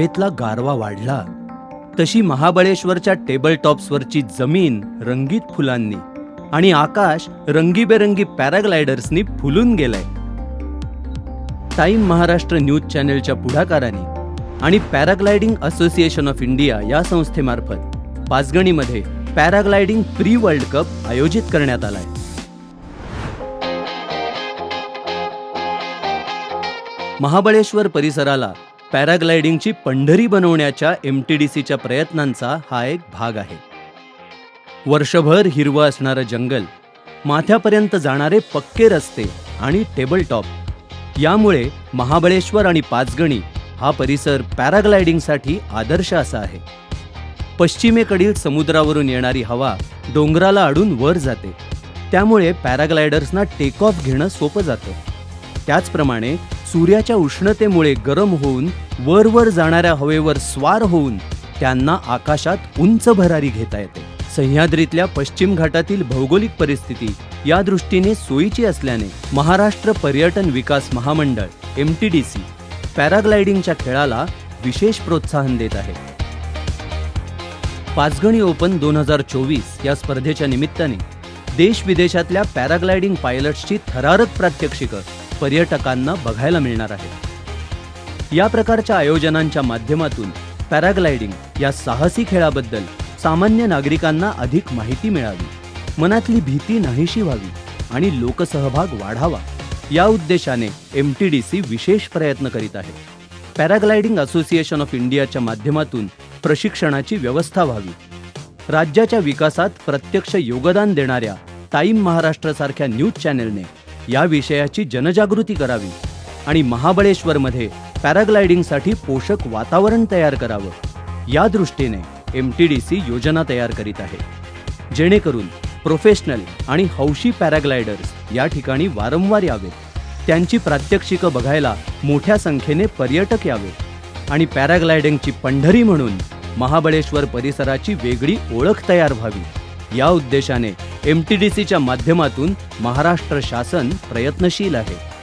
हवेतला गारवा वाढला तशी महाबळेश्वरच्या टेबल टॉप्सवरची जमीन रंगीत फुलांनी आणि आकाश रंगीबेरंगी पॅराग्लायडर्सनी फुलून गेलंय. टाईम महाराष्ट्र न्यूज चॅनेलच्या पुढाकाराने आणि पॅराग्लायडिंग असोसिएशन ऑफ इंडिया या संस्थेमार्फत पाचगणीमध्ये पॅराग्लायडिंग प्री वर्ल्ड कप आयोजित करण्यात आलाय. महाबळेश्वर परिसराला पॅराग्लायडिंगची पंढरी बनवण्याच्या एम टी डी सीच्या प्रयत्नांचा हा एक भाग आहे. वर्षभर हिरवं असणारं जंगल माथ्यापर्यंत जाणारे पक्के रस्ते आणि टेबल टॉप यामुळे महाबळेश्वर आणि पाचगणी हा परिसर पॅराग्लायडिंगसाठी आदर्श असा आहे. पश्चिमेकडील समुद्रावरून येणारी हवा डोंगराला अडून वर जाते. त्यामुळे पॅराग्लायडर्सना टेक ऑफ घेणं सोपं जातं. त्याचप्रमाणे सूर्याच्या उष्णतेमुळे गरम होऊन वरवर जाणाऱ्या हवेवर स्वार होऊन त्यांना आकाशात उंच भरारी घेता येते. सह्याद्रीतल्या पश्चिम घाटातील भौगोलिक परिस्थिती या दृष्टीने सोयीची असल्याने महाराष्ट्र पर्यटन विकास महामंडळ एम टी डी सी पॅराग्लायडिंगच्या खेळाला विशेष प्रोत्साहन देत आहे. पाचगणी ओपन दोन हजार चोवीस या स्पर्धेच्या निमित्ताने देश विदेशातल्या पॅराग्लायडिंग पायलट्सची थरारक प्रात्यक्षिकं पर्यटकांना बघायला मिळणार आहे. या प्रकारच्या आयोजनांच्या माध्यमातून पॅराग्लायडिंग या साहसी खेळाबद्दल सामान्य नागरिकांना अधिक माहिती मिळावी. मनातली भीती नाहीशी व्हावी आणि लोकसहभाग वाढावा. या उद्देशाने एम टी डी सी विशेष प्रयत्न करीत आहे. पॅराग्लायडिंग असोसिएशन ऑफ इंडियाच्या माध्यमातून प्रशिक्षणाची व्यवस्था व्हावी. राज्याच्या विकासात प्रत्यक्ष योगदान देणाऱ्या टाईम महाराष्ट्रासारख्या न्यूज चॅनेलने या विषयाची जनजागृती करावी आणि महाबळेश्वरमध्ये पॅराग्लायडिंगसाठी पोषक वातावरण तयार करावं. या दृष्टीने एम टी डी सी योजना तयार करीत आहे. जेणेकरून प्रोफेशनल आणि हौशी पॅराग्लायडर्स या ठिकाणी वारंवार यावेत. त्यांची प्रात्यक्षिकं बघायला मोठ्या संख्येने पर्यटक यावेत. आणि पॅराग्लायडिंगची पंढरी म्हणून महाबळेश्वर परिसराची वेगळी ओळख तयार व्हावी. या उद्देशाने एम टी डी सीच्या माध्यमातून महाराष्ट्र शासन प्रयत्नशील आहे.